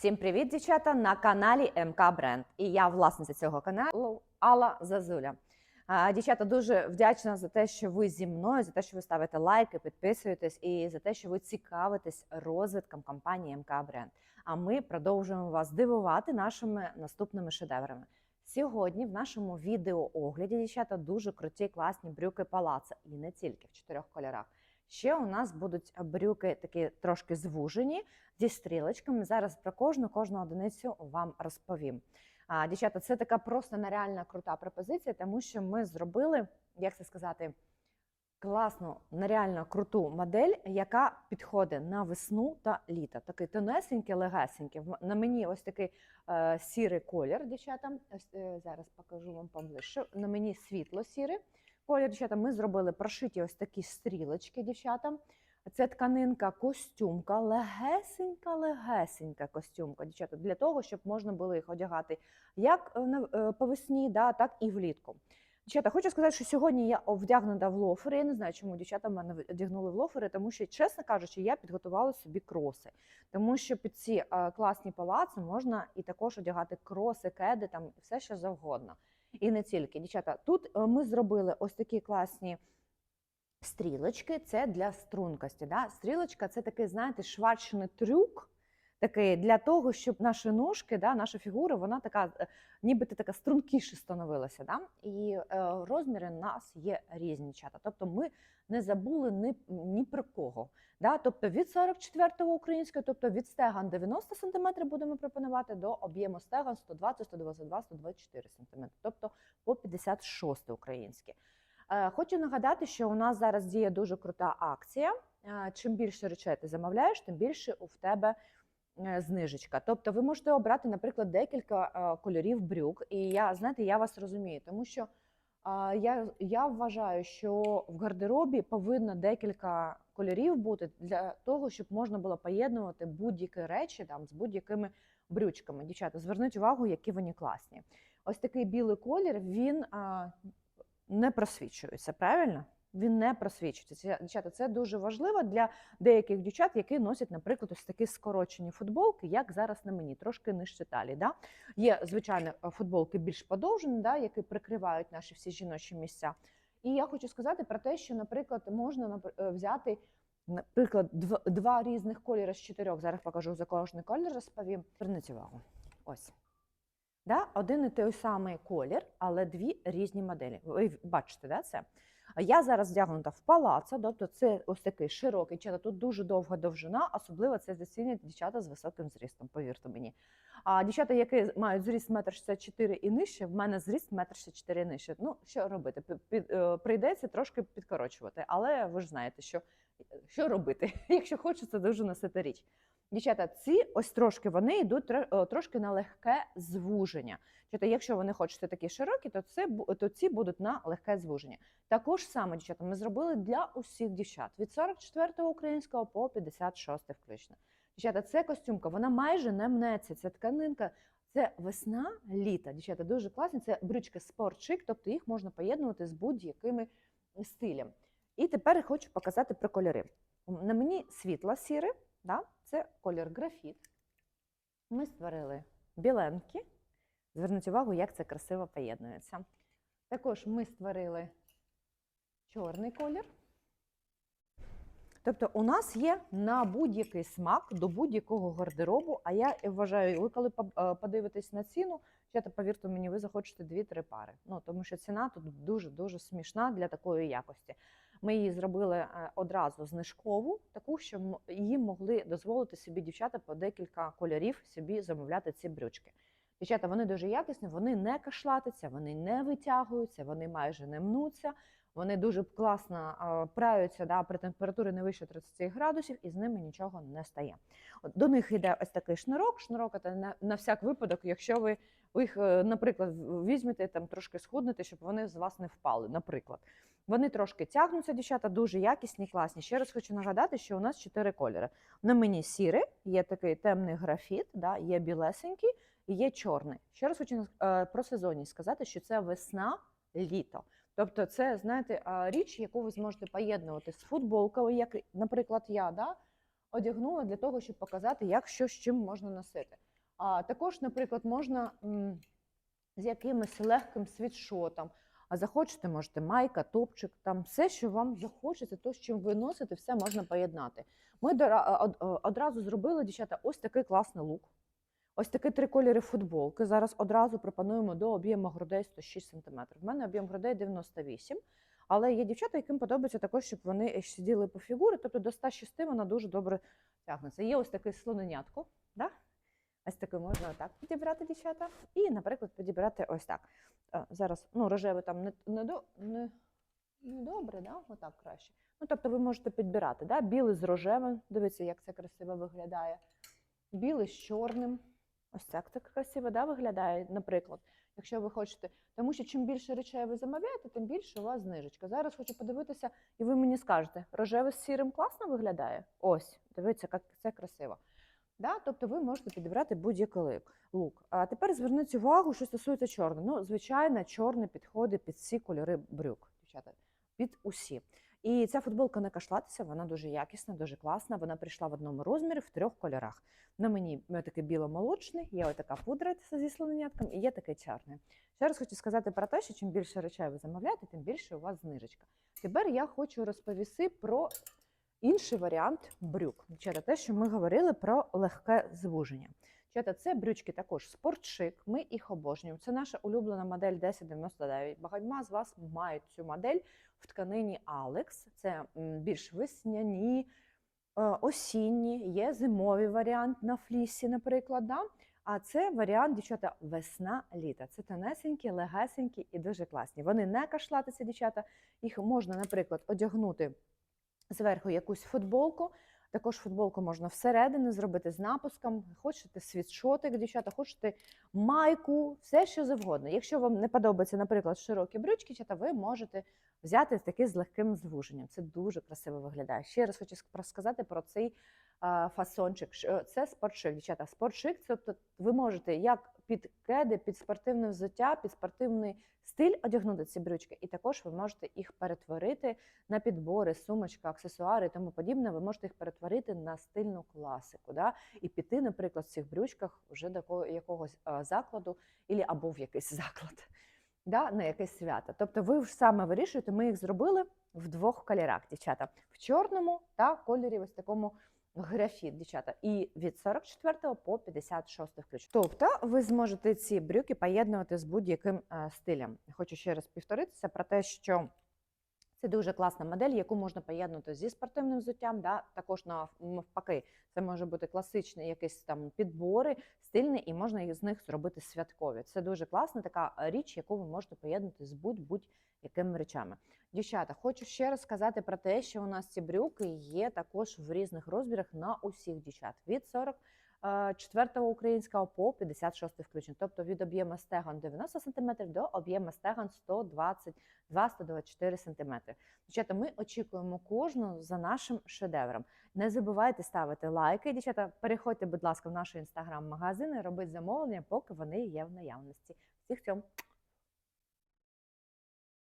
Всім привіт, дівчата! На каналі МК Бренд. І я власниця цього каналу Алла Зазуля. Дівчата, дуже вдячна за те, що ви зі мною, за те, що ви ставите лайки, підписуєтесь і за те, що ви цікавитесь розвитком компанії МК Бренд. А ми продовжуємо вас дивувати нашими наступними шедеврами. Сьогодні в нашому відеоогляді, дівчата, дуже круті, класні брюки палаца. І не тільки в чотирьох кольорах. Ще у нас будуть брюки такі трошки звужені зі стрілочками. Зараз про кожну кожну одиницю вам розповім. А, дівчата, це така просто нереальна крута пропозиція, тому що ми зробили, як це сказати, класну, нереально круту модель, яка підходить на весну та літо. Такий тонесенький, легесенький. На мені ось такий е, сірий колір, дівчата. Ось е, зараз покажу вам поближче. На мені світло сірий колір, дівчата. Ми зробили прошиті ось такі стрілочки, дівчата. Це тканинка, костюмка, легесенька, легесенька костюмка, дівчата, для того, щоб можна було їх одягати як е, е, по весні, да, так і влітку. Дівчата, хочу сказати, що сьогодні я вдягнута в лофери. Я не знаю, чому дівчата мене одягнули в лофери, тому що, чесно кажучи, я підготувала собі кроси. Тому що під ці е, класні палаци можна і також одягати кроси, кеди, там все що завгодно. І не тільки. Дівчата, тут е, ми зробили ось такі класні стрілочки. Це для стрункості. Да? Стрілочка це такий, знаєте, швачний трюк. Такий для того, щоб наші ножки, да, наша фігура, вона така, е, нібито така стрункіше становилася. Да? І е, розміри нас є різні чата. Тобто ми не забули ні, ні про кого. Да? Тобто від 44-го українського, тобто від стеган 90 см будемо пропонувати до об'єму стеган 120, 122, 124 см, тобто по 56 українське. Е, Хочу нагадати, що у нас зараз діє дуже крута акція. Е, Чим більше речей ти замовляєш, тим більше у тебе знижечка. Тобто ви можете обрати, наприклад, декілька е, кольорів брюк. І я знаєте, я вас розумію, тому що я, я вважаю, що в гардеробі повинно декілька кольорів бути для того, щоб можна було поєднувати будь-які речі там з будь-якими брючками. Дівчата, зверніть увагу, які вони класні. Ось такий білий колір він а, не просвічується, правильно? Він не просвічується. Дівчата, це дуже важливо для деяких дівчат, які носять, наприклад, ось такі скорочені футболки, як зараз на мені, трошки нижче талії. Да? Є, звичайно, е, футболки більш подовжені, да, які прикривають наші всі жіночі місця. І я хочу сказати про те, що, наприклад, можна е, взяти, наприклад, два різних кольори з чотирьох. Зараз покажу за кожний колір, розповім. Зверніть увагу. Ось. Да? Один і той самий колір, але дві різні моделі. Ви бачите, да, це? Я зараз вдягнута в палаца, тобто це ось такий широкий чата. Тут дуже довга довжина, особливо це зацінюють дівчата з високим зрістом, повірте мені. А дівчата, які мають зріст 1,64 м і нижче, в мене зріст 1,64 м і нижче. Ну, що робити? Е, прийдеться трошки підкорочувати, але ви ж знаєте, що, що робити, якщо хочеться дуже носити річ. Дівчата, ці ось трошки вони йдуть трошки на легке звуження. Тобто, якщо ви не хочете такі широкі, то це то ці будуть на легке звуження. Також саме дівчата ми зробили для усіх дівчат від 44-го українського по 56 включно. Дівчата, це костюмка, вона майже не мнеться. Це тканинка, це весна, літа. Дівчата дуже класні. Це брючки спортчик, тобто їх можна поєднувати з будь-якими стилем. І тепер хочу показати про кольори. На мені світло сіре, да? це колір графіт. Ми створили біленькі. Зверніть увагу, як це красиво поєднується. Також ми створили чорний колір. Тобто у нас є на будь-який смак до будь-якого гардеробу. А я вважаю, ви коли е, подивитесь на ціну, чата, повірте мені, ви захочете 2-3 пари. Ну тому що ціна тут дуже дуже смішна для такої якості. Ми її зробили е, одразу знижкову, таку, що її могли дозволити собі дівчата по декілька кольорів собі замовляти ці брючки. Дівчата, вони дуже якісні, вони не кашлатяться, вони не витягуються, вони майже не мнуться. Вони дуже класно праються да, при температурі не вище 30 градусів, і з ними нічого не стає. От до них йде ось такий шнурок. Шнурок це на, на всяк випадок, якщо ви їх, е, наприклад, візьмете там трошки схуднете, щоб вони з вас не впали. Наприклад, вони трошки тягнуться, дівчата, дуже якісні, класні. Ще раз хочу нагадати, що у нас чотири кольори. На мені сірий, є такий темний графіт, да, є білесенький і є чорний. Ще раз хочу е, про сезонність сказати, що це весна, літо. Тобто, це знаєте річ, яку ви зможете поєднувати з футболкою, як, наприклад, я да, одягнула для того, щоб показати, як що з чим можна носити. А також, наприклад, можна з якимось легким світшотом. А захочете, можете майка, топчик, там все, що вам захочеться, то, з чим ви носите, все можна поєднати. Ми одразу зробили, дівчата, ось такий класний лук. Ось такі три кольори футболки. Зараз одразу пропонуємо до об'єму грудей 106 см. В мене об'єм грудей 98 але є дівчата, яким подобається також, щоб вони сиділи по фігурі, тобто до 106 вона дуже добре тягнеться. Є ось такий слоненятко, да? ось такий можна отак підібрати, дівчата. І, наприклад, підібрати ось так. Е, Зараз ну, рожевий там не, не, до, не, не добре, да? отак краще. Ну, тобто ви можете підбирати, да? білий з рожевим, дивіться, як це красиво виглядає. Білий з чорним. Ось так це красиво да, виглядає, наприклад, якщо ви хочете. Тому що чим більше речей ви замовляєте, тим більше у вас знижечка. Зараз хочу подивитися, і ви мені скажете, рожевий з сірим класно виглядає? Ось, дивіться, як це красиво. Да? Тобто ви можете підібрати будь-який лук. А тепер зверніть увагу, що стосується чорного. Ну, звичайно, чорний підходить під всі кольори брюк, дівчата, під усі. І ця футболка не кашлатися, вона дуже якісна, дуже класна. Вона прийшла в одному розмірі в трьох кольорах. На мені е, такий біло-молочний, є отака пудра зі слоненятком і є такий чорний. Ще раз хочу сказати про те, що чим більше речей ви замовляєте, тим більше у вас знижечка. Тепер я хочу розповісти про інший варіант брюк. Дівчата, те, що ми говорили про легке звуження. Це брючки також спортшик, ми їх обожнюємо. Це наша улюблена модель 1099. Багатьма з вас мають цю модель в тканині Alex. Це більш весняні, е, осінні, є зимовий варіант на флісі, наприклад. Да? А це варіант, дівчата, весна-літа. Це тонесенькі, легесенькі і дуже класні. Вони не кашлатися, дівчата. Їх можна, наприклад, одягнути зверху якусь футболку. Також футболку можна всередину зробити з напуском. Хочете світшотик, дівчата, хочете майку, все що завгодно. Якщо вам не подобається, наприклад, широкі брючки, то ви можете взяти таке з легким звуженням. Це дуже красиво виглядає. Ще раз хочу ск- сказати про цей фасончик. Що Це спортшик, дівчата. Спортшик, тобто ви можете як під кеди, під спортивне взуття, під спортивний стиль одягнути ці брючки, і також ви можете їх перетворити на підбори, сумочка, аксесуари і тому подібне. Ви можете їх перетворити на стильну класику. Да? І піти, наприклад, в цих брючках вже до якогось закладу або в якийсь заклад, да? на якесь свято. Тобто ви ж саме вирішуєте, ми їх зробили в двох кольорах, дівчата, в чорному та кольорі ось такому. Графіт, дівчата, і від 44 по 56 включно. Тобто ви зможете ці брюки поєднувати з будь-яким е, стилем. Хочу ще раз повторитися про те, що це дуже класна модель, яку можна поєднувати зі спортивним взуттям. Да? Також навпаки, це може бути класичний якийсь там підбори, стильний, і можна із них зробити святкові. Це дуже класна така річ, яку ви можете поєднати з будь-будь-якими речами. Дівчата, хочу ще раз сказати про те, що у нас ці брюки є також в різних розмірах на усіх дівчат від 40 4 українського по 56 включно, тобто від об'єму стегон 90 см до об'єму стегон 122-124 см. Дівчата, ми очікуємо кожну за нашим шедевром. Не забувайте ставити лайки. Дівчата, переходьте, будь ласка, в наш інстаграм-магазин і робіть замовлення, поки вони є в наявності. Всіх цьому